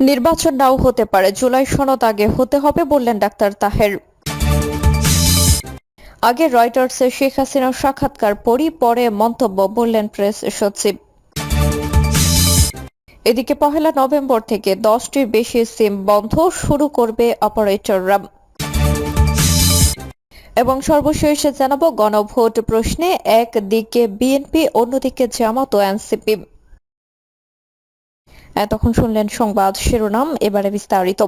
নির্বাচন নাও হতে পারে। জুলাই সনদ আগে হতে হবে বললেন ডাক্তার তাহের। আগে রয়টার্সে শেখ হাসিনার সাক্ষাৎকার, পরই পরে মন্তব্য বললেন প্রেস সচিব। এদিকে পহেলা নভেম্বর থেকে দশটির বেশি সিম বন্ধ শুরু করবে অপারেটররা। এবং সর্বশেষ জানাব গণভোট প্রশ্নে, একদিকে বিএনপি, অন্যদিকে জামাত ও এনসিপি। এতক্ষণ শুনলেন সংবাদ শিরোনাম, এবারে বিস্তারিত।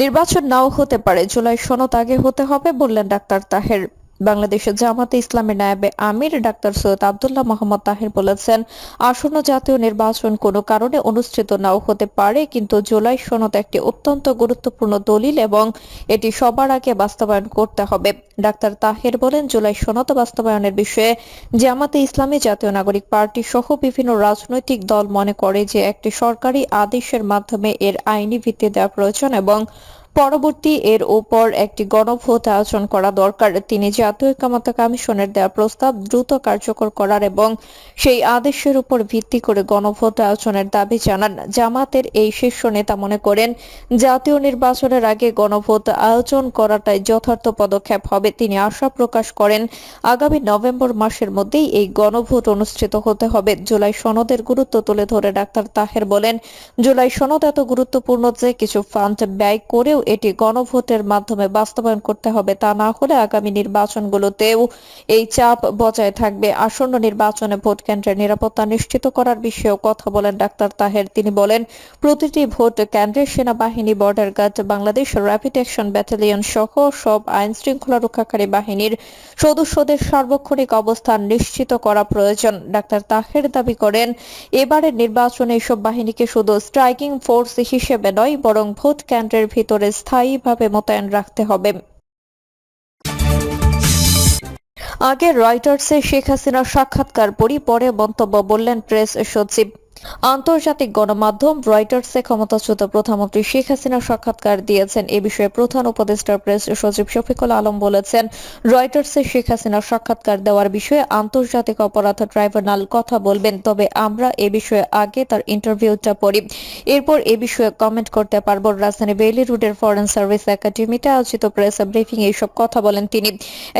নির্বাচন নাও হতে পারে, জুলাই সনদ আগে হতে হবে বললেন ডাক্তার তাহের। বাংলাদেশের জামাতে ইসলামের নায়েবে আমির ডাক্তার সৈয়দ আবদুল্লাহ মোহাম্মদ তাহের বলেছেন, আসন্ন জাতীয় নির্বাচন কোনো কারণে অনুষ্ঠিত নাও হতে পারে, কিন্তু জুলাই সনদ একটি অত্যন্ত গুরুত্বপূর্ণ দলিল এবং এটি সবার আগে বাস্তবায়ন করতে হবে। ডাক্তার তাহের বলেন, জুলাই সনদ বাস্তবায়নের বিষয়ে জামাতে ইসলামী জাতীয় নাগরিক পার্টি সহ বিভিন্ন রাজনৈতিক দল মনে করে যে একটি সরকারি আদেশের মাধ্যমে এর আইনি ভিত্তি দেওয়া প্রয়োজন এবং পরবর্তী এর ওপর একটি গণভোট আয়োজন করা দরকার। তিনি জাতীয় ঐক্যমত্য কমিশনের দেওয়া প্রস্তাব দ্রুত কার্যকর করার এবং সেই আদেশের উপর ভিত্তি করে গণভোট আয়োজনের দাবি জানান। জামাতের এই শীর্ষ নেতা মনে করেন, জাতীয় নির্বাচনের আগে গণভোট আয়োজন করাটাই যথার্থ পদক্ষেপ হবে। তিনি আশা প্রকাশ করেন, আগামী নভেম্বর মাসের মধ্যেই এই গণভোট অনুষ্ঠিত হতে হবে। জুলাই সনদের গুরুত্ব তুলে ধরে ডাক্তার তাহের বলেন, জুলাই সনদ এত গুরুত্বপূর্ণ যে কিছু ফান্ড ব্যয় করেও এটি গণভোটের মাধ্যমে বাস্তবায়ন করতে হবে, তা না হলে আগামী নির্বাচনগুলোতেও এই চাপ বজায় থাকবে। আসন্ন নির্বাচনে ভোট কেন্দ্রের নিরাপত্তা নিশ্চিত করার বিষয়েও কথা বলেন ডাক্তার তাহের। তিনি বলেন, প্রতিটি ভোট কেন্দ্রে সেনাবাহিনী, border guard, Bangladesh rapid action battalion সহ সব আইন শৃঙ্খলা রক্ষাকারী বাহিনীর সদস্যদের সার্বক্ষণিক অবস্থান নিশ্চিত করা প্রয়োজন। ডাক্তার তাহের দাবি করেন, এবারের নির্বাচনে এসব বাহিনীকে শুধু স্ট্রাইকিং ফোর্স হিসেবে নয়, বরং ভোট কেন্দ্রের ভিতরে স্থায়ীভাবে মোতায়েন রাখতে হবে। আগে রয়টার্সে শেখ হাসিনার সাক্ষাৎকার পরই পরে মন্তব্য বললেন প্রেস সচিব। আন্তর্জাতিক গণমাধ্যম রয়টার্সে ক্ষমতাচ্যুত প্রধানমন্ত্রী শেখ হাসিনা সাক্ষাৎকার দিয়েছেন। এ বিষয়ে প্রধান উপদেষ্টা প্রেস সচিব শফিকুল আলম বলেছেন, রয়টার্সে শেখ হাসিনার সাক্ষাৎকার দেওয়ার বিষয়ে আন্তর্জাতিক অপরাধ ট্রাইব্যুনাল কথা বলবেন, তবে আমরা এ বিষয়ে আগে তার ইন্টারভিউটা পড়ি। এরপর এ বিষয়ে কমেন্ট করতে পারব রাজধানী বেইলি রোডের ফরেন সার্ভিস একাডেমিতে আয়োজিত প্রেস ব্রিফিং এইসব কথা বলেন তিনি।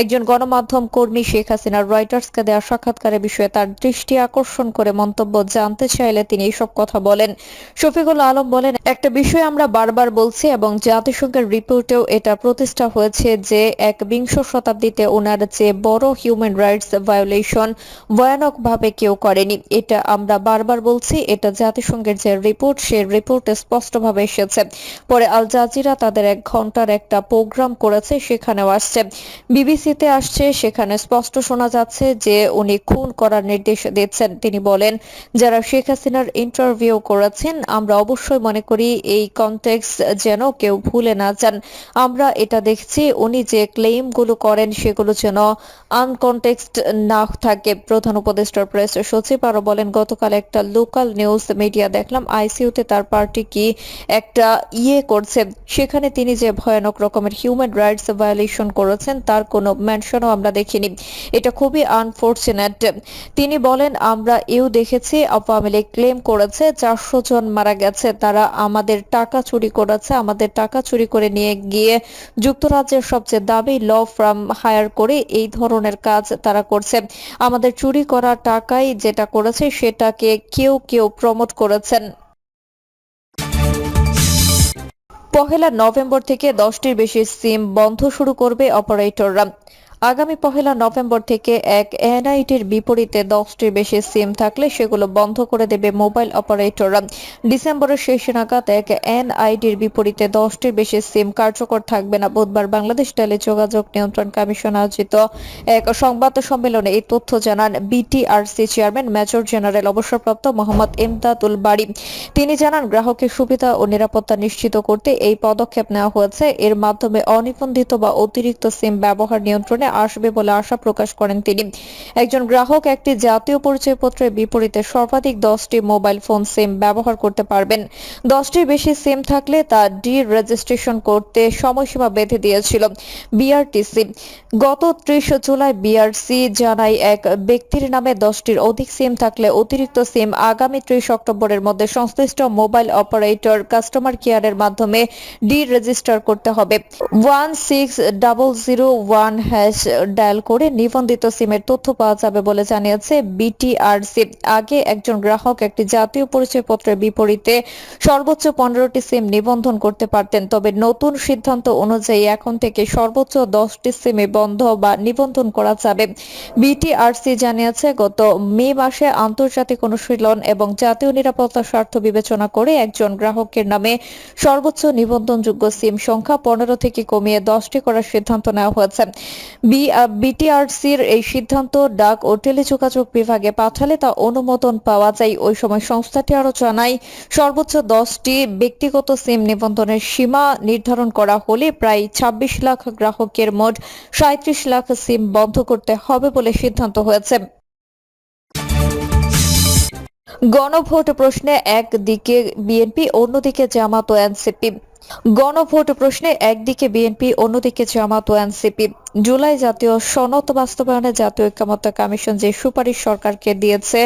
একজন গণমাধ্যম কর্মী শেখ হাসিনার রয়টার্সকে দেওয়া সাক্ষাৎকারের বিষয়ে তার দৃষ্টি আকর্ষণ করে মন্তব্য জানতে চাইলে তিনি এইসব কথা বলেন। শফিকুল আলম বলেন, একটা বিষয় আমরা বারবার বলছি এবং জাতিসংঘের রিপোর্টেও এটা প্রতিষ্ঠা হয়েছে যে এক বিংশ শতাব্দীতে ওনার চেয়ে বড় হিউম্যান রাইটস ভায়োলেশন ভয়ানকভাবে কেউ করেনি। এটা আমরা বারবার বলছি, এটা জাতিসংঘের যে রিপোর্ট, সে রিপোর্টে স্পষ্টভাবে এসেছে। পরে আল জাজিরা তাদের এক ঘণ্টার একটা প্রোগ্রাম করেছে, সেখানেও আসছে। বিবিসিতে আসছে, সেখানে স্পষ্ট শোনা যাচ্ছে যে উনি খুন করার নির্দেশ দিচ্ছেন। তিনি বলেন, যারা শেখ হাসিনার ইন্টারভিউ করেছেন। আমরা অবশ্যই মনে করি এই কনটেক্স যেন কেউ ভুলে না যান। আমরা এটা দেখছি, উনি যে ক্লেইমগুলো করেন সেগুলো যেন আনকনটেক্সট না থাকে। প্রধান উপদেষ্টার প্রেস সচিব আরও বলেন, গতকাল একটা লোকাল নিউজ মিডিয়া দেখলাম আইসিইউতে তার পার্টি কি একটা ইয়ে করছে। সেখানে তিনি যে ভয়ানক রকমের হিউম্যান রাইটস ভায়োলেশন করেছেন, তার কোনো মেনশনও আমরা দেখিনি। এটা খুবই আনফর্চুনেট তিনি বলেন, আমরা এও দেখেছি, আওয়ামী ক্লেম করেছে, চারশো জন মারা গেছে, তারা আমাদের টাকা চুরি করেছে, আমাদের টাকা চুরি করে নিয়ে গিয়ে যুক্তরাজ্যের সবচেয়ে দামি ল ফার্ম হায়ার করে এই ধরনের কাজ তারা করছে। আমাদের চুরি করা টাকাই যেটা করেছে, সেটাকে কেউ কেউ প্রমোট করেছেন। পহেলা নভেম্বর থেকে দশটির বেশি সিম বন্ধ শুরু করবে অপারেটররা আগামী পহেলা নভেম্বর থেকে এক এনআইটির বিপরীতে দশটির বেশি সিম থাকলে সেগুলো বন্ধ করে দেবে মোবাইল অপারেটররা। ডিসেম্বরের শেষ নাগাদ এক এনআইডির বিপরীতে দশটির বেশি সিম কার্যকর থাকবে না। বুধবার বাংলাদেশ টেলিযোগাযোগ নিয়ন্ত্রণ কমিশন আয়োজিত এক সংবাদ সম্মেলনে এই তথ্য জানান বিটিআরসি চেয়ারম্যান, মেজর জেনারেল অবসরপ্রাপ্ত মোহাম্মদ ইমদাদুল বাড়ি তিনি জানান, গ্রাহকের সুবিধা ও নিরাপত্তা নিশ্চিত করতে এই পদক্ষেপ নেওয়া হয়েছে। এর মাধ্যমে অনিবন্ধিত বা অতিরিক্ত সিম ব্যবহার নিয়ন্ত্রণে আসবে বলে আশা প্রকাশ করেন তিনি। একজন গ্রাহক একটি জাতীয় পরিচয়পত্রের বিপরীতে সর্বাধিক দশটি মোবাইল ফোন সিম ব্যবহার করতে পারবেন। দশটির বেশি সিম থাকলে তা ডি রেজিস্ট্রেশন করতে সময়সীমা বেঁধে দিয়েছিল বিআরটিসি। গত ত্রিশ জুলাই বিআরসি জানায়, এক ব্যক্তির নামে দশটির অধিক সিম থাকলে অতিরিক্ত সিম আগামী ত্রিশ অক্টোবরের মধ্যে সংশ্লিষ্ট মোবাইল অপারেটর কাস্টমার কেয়ারের মাধ্যমে ডি রেজিস্টার করতে হবে। One six double zero one hash dial করে নিবন্ধিত সিমের তথ্য পাওয়া যাবে বলে জানিয়েছে বিটিআরসি। আগে একজন গ্রাহক একটি জাতীয় পরিচয়পত্রের বিপরীতে সর্বোচ্চ পনেরোটি সিম নিবন্ধন করতে পারতেন, তবে নতুন সিদ্ধান্ত অনুযায়ী এখন থেকে সর্বোচ্চ দশটি সিমে বন্ধ বা নিবন্ধন করা যাবে। বিটিআরসি জানিয়েছে, গত মে মাসে আন্তর্জাতিক অনুশীলন এবং জাতীয় নিরাপত্তা স্বার্থ বিবেচনা করে একজন গ্রাহকের নামে সর্বোচ্চ নিবন্ধনযোগ্য সিম সংখ্যা পনেরো থেকে কমিয়ে দশটি করার সিদ্ধান্ত নেওয়া হয়েছে। বিটিআরসির এই সিদ্ধান্ত, ডাক ও টেলিযোগাযোগ বিভাগে পাঠালে তা অনুমোদন পাওয়া যায়। ওই সময় সংস্থাটি আরও জানায়, সর্বোচ্চ দশটি ব্যক্তিগত সিম নিবন্ধনের সীমা নির্ধারণ করা হলে প্রায় ছাব্বিশ লাখ গ্রাহকের মোট সাঁত্রিশ লাখ সিম বন্ধ করতে হবে বলে সিদ্ধান্ত হয়েছে। গণভোট প্রশ্নে একদিকে বিএনপি, অন্যদিকে জামাত ও এনসিপি। গণভোট প্রশ্নে একদিকে বিএনপি, অন্যদিকে জামাত ও এনসিপি। জুলাই জাতীয় সনদ বাস্তবায়নে জাতীয় ঐক্যমত্য কমিশন যে সুপারিশ সরকারকে দিয়েছে,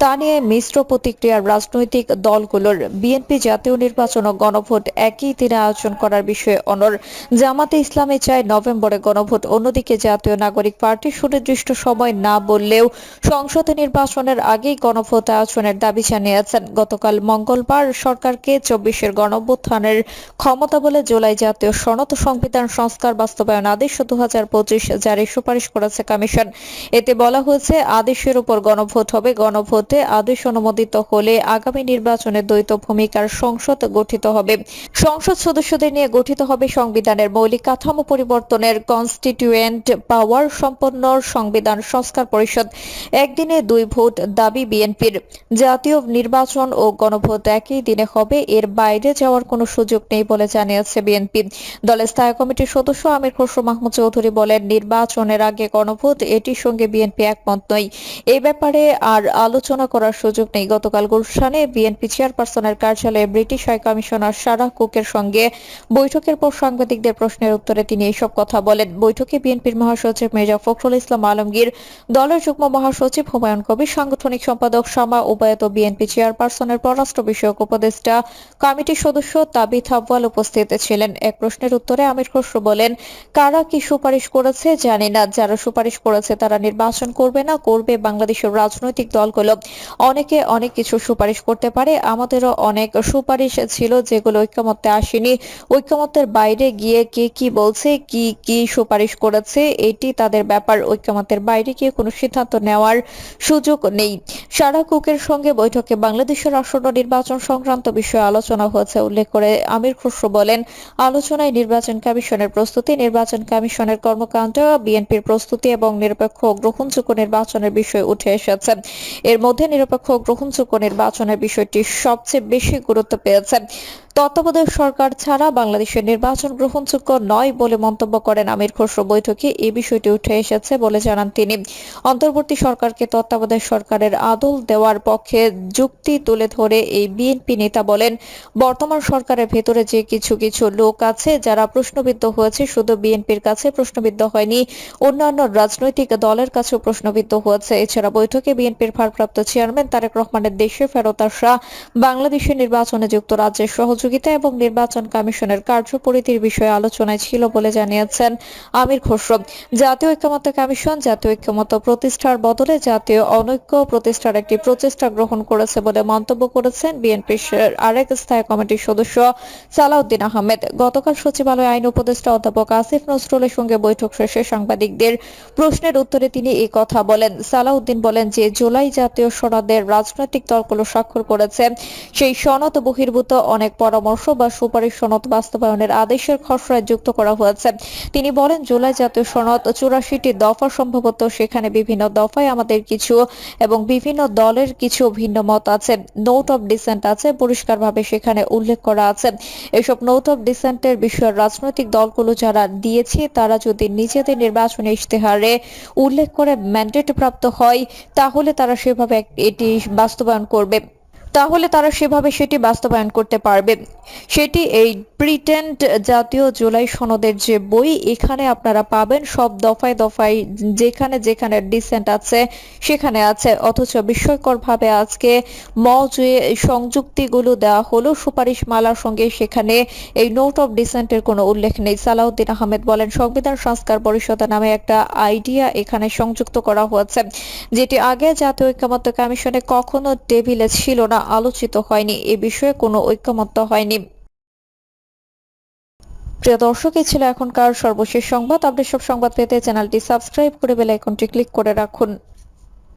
তা নিয়ে মিশ্র প্রতিক্রিয়ার রাজনৈতিক দলগুলোর বিএনপি জাতীয় নির্বাচন ও গণভোট একই দিনে আয়োজন করার বিষয়ে অনর। জামাতে ইসলামী চায় নভেম্বরে গণভোট, অন্যদিকে জাতীয় নাগরিক পার্টি সুনির্দিষ্ট সময় না বললেও সংসদে নির্বাচনের আগেই গণভোট আয়োজনের দাবি জানিয়েছেন। গতকাল মঙ্গলবার সরকারকে চব্বিশের গণভ্যুত্থানের ক্ষমতা বলে জুলাই জাতীয় সনদ সংবিধান সংস্কার বাস্তবায়ন আদেশ দু হাজার পঁচিশ জারির সুপারিশ করেছে কমিশন। এতে বলা হয়েছে, আদেশের উপর গণভোট হবে। গণভোটে আদেশ অনুমোদিত হলে আগামী নির্বাচনে দ্বৈত ভূমিকার সংসদ গঠিত হবে। সংসদ সদস্যদের নিয়ে গঠিত হবে সংবিধানের মৌলিক কাঠামো পরিবর্তনের কনস্টিটিউয়েন্ট পাওয়ার সম্পন্ন সংবিধান সংস্কার পরিষদ। একদিনে দুই ভোট দাবি বিএনপির। জাতীয় নির্বাচন ও গণভোট একই দিনে হবে। এর বাইরে যাওয়ার কোনো সুযোগ নেই বলে জানিয়েছে বিএনপি। দলের স্থায়ী কমিটির সদস্য আমির খসরু মাহমুদ চৌধুরী বলেন, নির্বাচনের আগে গণভোট, এটির সঙ্গে বিএনপি একমত নয়। এই ব্যাপারে আর আলোচনা করার সুযোগ নেই। গতকাল গুলশানে বিএনপি চেয়ারপারসনের কার্যালয়ে ব্রিটিশ হাই কমিশনার সারা কুকের সঙ্গে বৈঠকের পর সাংবাদিকদের প্রশ্নের উত্তরে তিনি এইসব কথা বলেন। বৈঠকে বিএনপির মহাসচিব মির্জা ফখরুল ইসলাম আলমগীর, দলের যুগ্ম মহাসচিব হুমায়ুন কবির, সাংগঠনিক সম্পাদক শামা উবায়ত বিএনপি চেয়ারপারসনের পররাষ্ট্র বিষয়ক উপদেষ্টা কমিটির সদস্য তাবিথ আব্বাল উপস্থিত ছিলেন। এক প্রশ্নের উত্তরে আমির খসরু বলেন, কারা কি সুপারিশ করেছে, জানি না যারা সুপারিশ করেছে তারা নির্বাচন করবে না, করবে বাংলাদেশের রাজনৈতিক দলগুলো। অনেকে অনেক কিছু সুপারিশ করতে পারে, আমাদেরও অনেক সুপারিশ ছিল যেগুলো ঐক্যমত্যে আসেনি। ঐক্যমত্যের বাইরে গিয়ে কে কি বলছে, কি কি সুপারিশ করেছে, এটি তাদের ব্যাপার, ঐক্যমত্যের বাইরে গিয়ে কোনো সিদ্ধান্ত নেওয়ার সুযোগ নেই। সারা কুকের সঙ্গে বৈঠকে বাংলাদেশের আসন্ন নির্বাচন সংক্রান্ত বিষয়ে আলোচনা হয়েছে, উল্লেখ করে আমির খসরু বলেন, আলোচনায় নির্বাচন কমিশনের প্রস্তুতি, নির্বাচন কমিশনের কর্মকাণ্ড, বিএনপির প্রস্তুতি এবং নিরপেক্ষ গ্রহণযোগ্য নির্বাচনের বিষয় উঠে এসেছে। এর মধ্যে নিরপেক্ষ গ্রহণযোগ্য নির্বাচনের বিষয়টি সবচেয়ে বেশি গুরুত্ব পেয়েছে। তত্ত্বাবধায়ক সরকার ছাড়া বাংলাদেশের নির্বাচন গ্রহণযোগ্য নয় বলে মন্তব্য করেন আমির খসরু। বৈঠকে এই বিষয়টি উঠে এসেছে বলে জানান তিনি। অন্তর্বর্তী সরকারকে তত্ত্বাবধায়ক সরকারের আদল দেওয়ার পক্ষে যুক্তি তুলে ধরে এই বিএনপি নেতা বলেন, বর্তমান সরকারের ভেতরে যে কিছু কিছু লোক আছে যারা প্রশ্নবিদ্ধ হয়েছে, শুধু বিএনপির কাছে প্রশ্নবিদ্ধ হয়নি। অন্যান্য রাজনৈতিক দলের কাছেও প্রশ্নবিদ্ধ হয়েছে। এছাড়া বৈঠকে বিএনপির ভারপ্রাপ্ত চেয়ারম্যান তারেক রহমানের দেশে ফেরত আসা, বাংলাদেশের নির্বাচনে যুক্তরাজ্যের সহযোগিতা এবং নির্বাচন কমিশনের কার্যপরিধির বিষয়ে আলোচনায় ছিল বলে জানিয়েছেন আমির খসরু। জাতীয় ঐক্যমত্য কমিশন, জাতীয় ঐক্যমত্য প্রতিষ্ঠার বদলে জাতীয় অনৈক্য প্রতিষ্ঠার একটি প্রচেষ্টা গ্রহণ করেছে বলে মন্তব্য করেছেন বিএনপির আরেক স্থায়ী কমিটির সদস্য সালাউদ্দিন আহমেদ। গতকাল সচিবালয় আইন উপদেষ্টা অধ্যাপক আসিফ নজরুলের সঙ্গে বৈঠক শেষে সাংবাদিকদের প্রশ্নের উত্তরে তিনি এই কথা বলেন। সালাউদ্দিন বলেন যে, জুলাই জাতীয় সনদের রাজনৈতিক দলগুলো স্বাক্ষর করেছে। সেই সনদ বহির্ভূত অনেক পরামর্শ বা সুপারিশ সনদ বাস্তবায়নের আদেশের খসড়ায় যুক্ত করা হয়েছে। তিনি বলেন, জুলাই জাতীয় সনদ চুরাশিটি দফা সম্ভবত সেখানে বিভিন্ন দফায় আমাদের কিছু এবং বিভিন্ন দলের কিছু ভিন্ন মত আছে। নোট অফ ডিসেন্ট আছে, পরিষ্কারভাবে সেখানে উল্লেখ করা আছে। এসব নোট অফ ডিসেন্টের বিষয়ে রাজনৈতিক দলগুলো যারা দিয়েছে, তারা যদি যদি নিজেদের নির্বাচনী ইশতেহারে উল্লেখ করে ম্যান্ডেট প্রাপ্ত হয়, তাহলে তারা সেভাবে এটি বাস্তবায়ন করবে। তাহলে তারা সেভাবে সেটি বাস্তবায়ন করতে পারবে। সেটি এই প্রিটেন্ড জাতীয় জুলাই সনদের যে বই, এখানে আপনারা পাবেন। সব দফায় দফায় যেখানে যেখানে ডিসেন্ট আছে, সেখানে আছে। অথচ বিস্ময়করভাবে আজকে ম যে সংযুক্তিগুলো দেওয়া হলো। সুপারিশ মালার সঙ্গে সেখানে এই নোট অফ ডিসেন্টের কোনো উল্লেখ নেই। সালাউদ্দিন আহমেদ বলেন, সংবিধান সংস্কার পরিষদ নামে একটা আইডিয়া এখানে সংযুক্ত করা হয়েছে, যেটি আগে জাতীয় ঐক্যমত্য কমিশনে কখনো টেবিলে ছিল না। আলোচিত হয়নি, এ বিষয়ে কোনো ঐক্যমত্য হয়নি। প্রিয় দর্শক, এই ছিল এখনকার সর্বশেষ সংবাদ। আপনি সব সংবাদ পেতে চ্যানেলটি সাবস্ক্রাইব করে বেল আইকনটি ক্লিক করে রাখুন।